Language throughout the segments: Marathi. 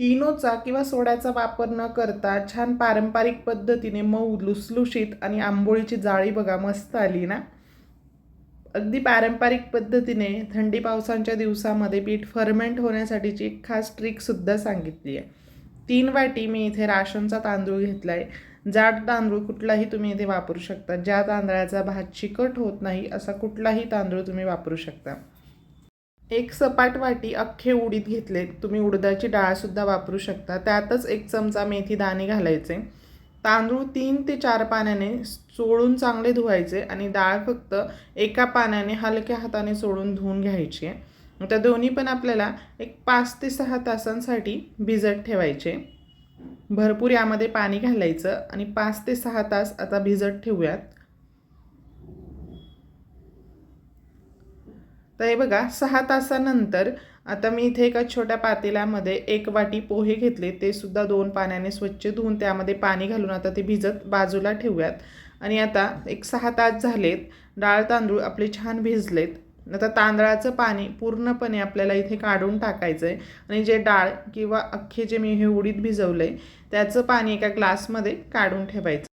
इनोचा किंवा सोड्याचा वापर न करता छान पारंपरिक पद्धतीने मऊ लुसलुशीत आणि आंबोळीची जाळी बघा मस्त आली ना? अगदी पारंपरिक पद्धतीने थंडी पावसांच्या दिवसामध्ये पीठ फर्मेंट होण्यासाठीची एक खास ट्रिकसुद्धा सांगितली आहे. तीन वाटी मी इथे राशनचा तांदूळ घेतला आहे जाड तांदूळ कुठलाही तुम्ही इथे वापरू शकता. ज्या तांदळाचा भात चिकट होत नाही असा कुठलाही तांदूळ तुम्ही वापरू शकता. एक सपाट वाटी अख्खे उडीद घेतले. तुम्ही उडदाची डाळसुद्धा वापरू शकता. त्यातच एक चमचा मेथी दाणे घालायचे. तांदूळ तीन ते चार पाण्याने चोळून चांगले धुवायचे आणि डाळ फक्त एका पाण्याने हलक्या हाताने चोळून धुवून घ्यायची. आहे त्या दोन्ही पण आपल्याला एक पाच ते सहा तासांसाठी भिजत ठेवायचे. भरपूर यामध्ये पाणी घालायचं आणि पाच ते सहा तास आता भिजत ठेवूयात. तर हे बघा सहा तासानंतर आता मी इथे एका छोट्या पातेल्यामध्ये एक वाटी पोहे घेतले. ते सुद्धा दोन पाण्याने स्वच्छ धुवून त्यामध्ये पाणी घालून आता ते भिजत बाजूला ठेवूयात. आणि आता एक सहा तास झालेत. डाळ तांदूळ आपले छान भिजलेत. आता तांदळाचं पाणी पूर्णपणे आपल्याला इथे काढून टाकायचं आहे आणि जे डाळ किंवा अख्खे जे मी हे उडीत भिजवलं आहे त्याचं पाणी एका ग्लासमध्ये काढून ठेवायचं.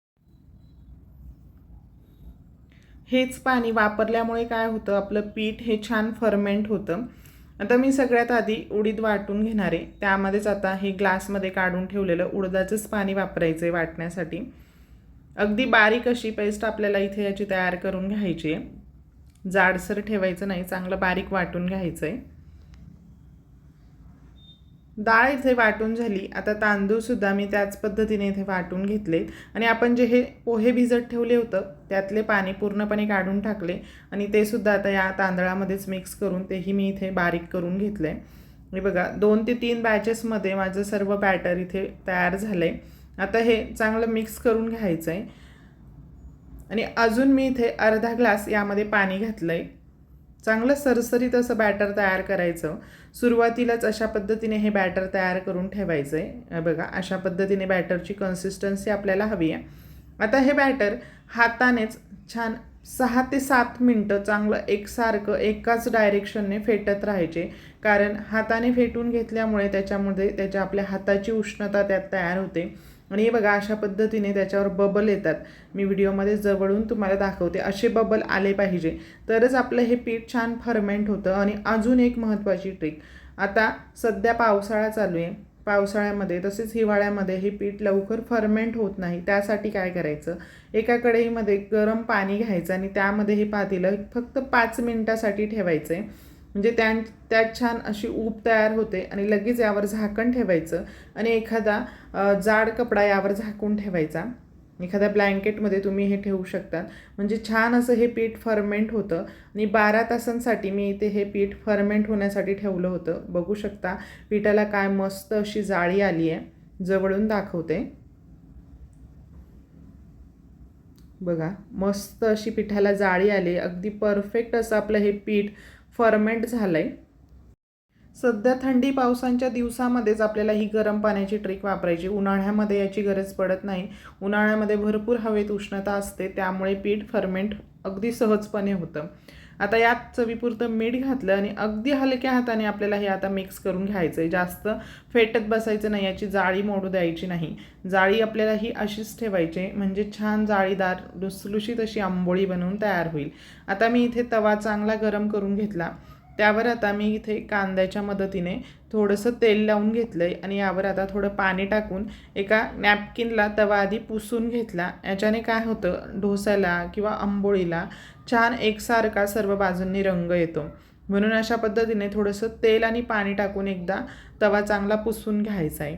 हेच पाणी वापरल्यामुळे काय होतं? आपलं पीठ हे छान फर्मेंट होतं. आता मी सगळ्यात आधी उडीद वाटून घेणार आहे. त्यामध्येच आता हे ग्लासमध्ये काढून ठेवलेलं उडदाचंच पाणी वापरायचं आहे वाटण्यासाठी. अगदी बारीक अशी पेस्ट आपल्याला इथे याची तयार करून घ्यायची आहे. जाडसर ठेवायचं नाही चांगलं बारीक वाटून घ्यायचं आहे डाळ इथे वाटून झाली. आता तांदूळसुद्धा मी त्याच पद्धतीने इथे वाटून घेतले. आणि आपण जे हे पोहे भिजत ठेवले होतं त्यातले पाणी पूर्णपणे काढून टाकले. आणि ते सुद्धा आता या तांदळामध्येच मिक्स करून तेही मी इथे बारीक करून घेतलं. आहे हे बघा दोन ते तीन बॅचेसमध्ये माझं सर्व बॅटर इथे तयार झालं. आहे आता हे चांगलं मिक्स करून घ्यायचं आहे आणि अजून मी इथे अर्धा ग्लास यामध्ये पाणी घातलं आहे चांगलं सरसरीत असं बॅटर तयार करायचं. सुरुवातीलाच अशा पद्धतीने हे बॅटर तयार करून ठेवायचं आहे बघा अशा पद्धतीने बॅटरची कन्सिस्टन्सी आपल्याला हवी आहे. आता हे बॅटर हातानेच छान सहा ते सात मिनटं चांगलं एकसारखं एकाच डायरेक्शनने फेटत राहायचे. कारण हाताने फेटून घेतल्यामुळे त्याच्यामध्ये त्याच्या आपल्या हाताची उष्णता त्यात तयार होते. आणि हे बघा अशा पद्धतीने त्याच्यावर बबल येतात. मी व्हिडिओमध्ये जवळून तुम्हाला दाखवते असे बबल आले पाहिजे. तरच आपलं हे पीठ छान फर्मेंट होतं. आणि अजून एक महत्त्वाची ट्रिक आता सध्या पावसाळा चालू आहे. पावसाळ्यामध्ये तसेच हिवाळ्यामध्ये हे पीठ लवकर फर्मेंट होत नाही. त्यासाठी काय करायचं? एका कढईमध्ये गरम पाणी घ्यायचं आणि त्यामध्ये हे पातेलं फक्त पाच मिनटासाठी ठेवायचं आहे म्हणजे त्या त्यात छान अशी ऊब तयार होते आणि लगेच यावर झाकण ठेवायचं आणि एखादा जाड कपडा यावर झाकून ठेवायचा. एखाद्या ब्लँकेटमध्ये तुम्ही हे ठेवू शकतात. म्हणजे छान असं हे पीठ फर्मेंट होतं आणि बारा तासांसाठी मी इथे हे पीठ फर्मेंट होण्यासाठी ठेवलं होतं. बघू शकता पिठाला काय मस्त अशी जाळी आली आहे. जवळून दाखवते. बघा मस्त अशी पिठाला जाळी आली अगदी परफेक्ट असं आपलं हे पीठ फर्मेंट झालं आहे सध्या थंडी पावसांच्या दिवसामध्येच आपल्याला ही गरम पाण्याची ट्रिक वापरायची. उन्हाळ्यामध्ये याची गरज पडत नाही. उन्हाळ्यामध्ये भरपूर हवेत उष्णता असते त्यामुळे पीठ फर्मेंट अगदी सहजपणे होतं. आता यात चवीपुरतं मीठ घातलं आणि अगदी हलक्या हाताने आपल्याला हे आता मिक्स करून घ्यायचं आहे जास्त फेटत बसायचं नाही याची जाळी मोडू द्यायची नाही. जाळी आपल्याला ही अशीच ठेवायची म्हणजे छान जाळीदार लुसलुशीत अशी आंबोळी बनवून तयार होईल. आता मी इथे तवा चांगला गरम करून घेतला. त्यावर आता मी इथे कांद्याच्या मदतीने थोडंसं तेल लावून घेतलं आहे आणि यावर आता थोडं पाणी टाकून एका नॅपकिनला तवा आधी पुसून घेतला. याच्याने काय होतं? डोसाला किंवा आंबोळीला छान एकसारखा सर्व बाजूंनी रंग येतो. म्हणून अशा पद्धतीने थोडंसं तेल आणि पाणी टाकून एकदा तवा चांगला पुसून घ्यायचा आहे.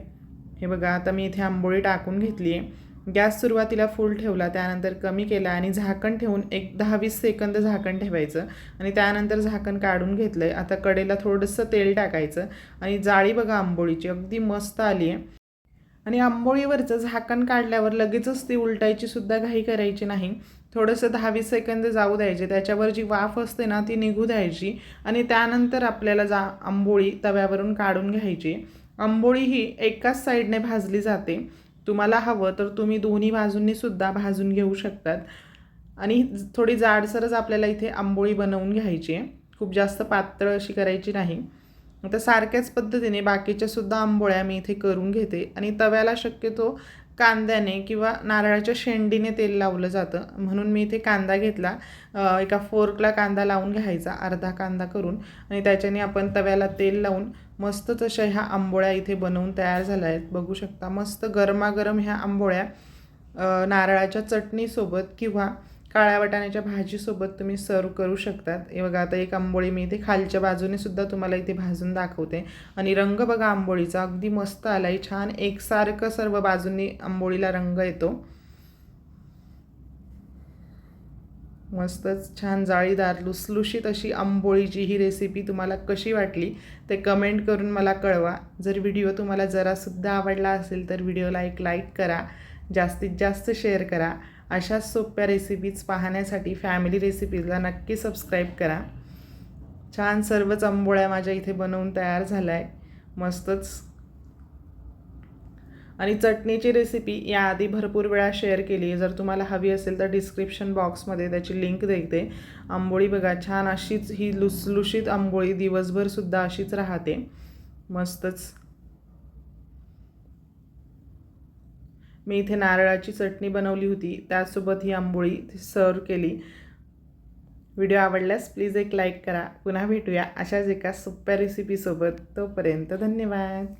हे बघा आता मी इथे आंबोळी टाकून घेतली आहे गॅस सुरुवातीला फुल ठेवला त्यानंतर कमी केला आणि झाकण ठेवून एक दहा वीस सेकंद झाकण ठेवायचं. आणि त्यानंतर झाकण काढून घेतलं आहे आता कडेला थोडंसं तेल टाकायचं. आणि जाळी बघा आंबोळीची अगदी मस्त आली आहे आणि आंबोळीवरचं झाकण काढल्यावर लगेचच ती उलटायची सुद्धा घाई करायची नाही. थोडंसं दहा वीस सेकंद जाऊ द्यायचे. त्याच्यावर जी वाफ असते ना ती निघू द्यायची. आणि त्यानंतर आपल्याला जा आंबोळी तव्यावरून काढून घ्यायची. आंबोळी ही एकाच साईडने भाजली जाते. तुम्हाला हवं तर तुम्ही दोन्ही बाजूंनी सुद्धा भाजून घेऊ शकतात. आणि थोडी जाडसरच आपल्याला इथे आंबोळी बनवून घ्यायची आहे. खूप जास्त पातळ अशी करायची नाही. तर सारख्याच पद्धतीने बाकीच्या सुद्धा आंबोळ्या मी इथे करून घेते. आणि तव्याला शक्यतो कांद्याने किंवा नारळाच्या शेंडीने तेल लावलं जातं. म्हणून मी इथे कांदा घेतला. एका फोर्कला कांदा लावून घ्यायचा अर्धा कांदा करून. आणि त्याच्याने आपण तव्याला तेल लावून मस्त तशा ह्या आंबोळ्या इथे बनवून तयार झाल्या आहेत. बघू शकता मस्त गरमागरम ह्या आंबोळ्या नारळाच्या चटणीसोबत किंवा काळ्या वाटाण्याच्या भाजीसोबत तुम्ही सर्व करू शकतात. हे बघा आता एक आंबोळी मी इथे खालच्या बाजूने सुद्धा तुम्हाला इथे भाजून दाखवते. आणि रंग बघा आंबोळीचा अगदी मस्त आला आहे छान. एकसारखं सर्व बाजूंनी आंबोळीला रंग येतो. मस्तच छान जाळीदार लुसलुशीत अशी आंबोळीची ही रेसिपी तुम्हाला कशी वाटली ते कमेंट करून मला कळवा. जर व्हिडिओ तुम्हाला जरासुद्धा आवडला असेल तर व्हिडिओला एक लाईक करा. जास्तीत जास्त शेअर करा. अशाच सोप्या रेसिपीज पाहण्यासाठी फॅमिली रेसिपीजला नक्की सबस्क्राईब करा. छान सर्वच आंबोळ्या माझ्या इथे बनवून तयार झाल्या. आहे मस्तच. आणि चटणीची रेसिपी याआधी भरपूर वेळा शेअर केली आहे. जर तुम्हाला हवी असेल तर डिस्क्रिप्शन बॉक्समध्ये त्याची लिंक देते. आंबोळी बघा छान अशीच ही लुसलुशीत आंबोळी दिवसभरसुद्धा अशीच राहते. मस्तच. मी इथे नारळाची चटणी बनवली होती. त्यासोबत ही आंबोळी सर्व केली. व्हिडिओ आवडल्यास प्लीज एक लाईक करा. पुन्हा भेटूया अशाच एका सोप्या रेसिपीसोबत तोपर्यंत धन्यवाद.